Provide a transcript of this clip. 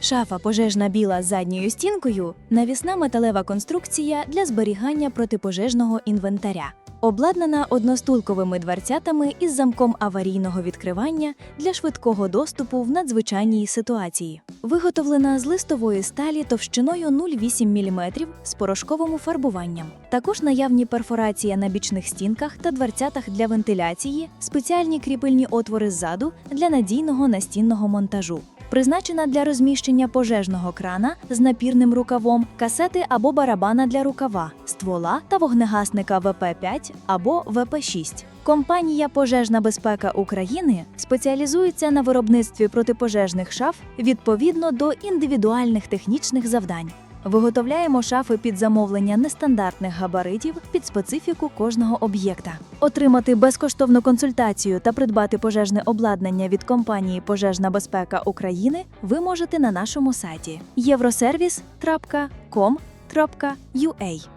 Шафа пожежна біла з задньою стінкою навісна металева конструкція для зберігання протипожежного інвентаря. Обладнана одностулковими дверцятами із замком аварійного відкривання для швидкого доступу в надзвичайній ситуації. Виготовлена з листової сталі товщиною 0,8 мм з порошковим фарбуванням. Також наявні перфорація на бічних стінках та дверцятах для вентиляції, спеціальні кріпильні отвори ззаду для надійного настінного монтажу. Призначена для розміщення пожежного крана з напірним рукавом, касети або барабана для рукава, ствола та вогнегасника ВП-5 або ВП-6. Компанія Пожежна безпека України спеціалізується на виробництві протипожежних шаф відповідно до індивідуальних технічних завдань. Виготовляємо шафи під замовлення нестандартних габаритів під специфіку кожного об'єкта. Отримати безкоштовну консультацію та придбати пожежне обладнання від компанії Пожежна безпека України ви можете на нашому сайті євросервіс.com.ua.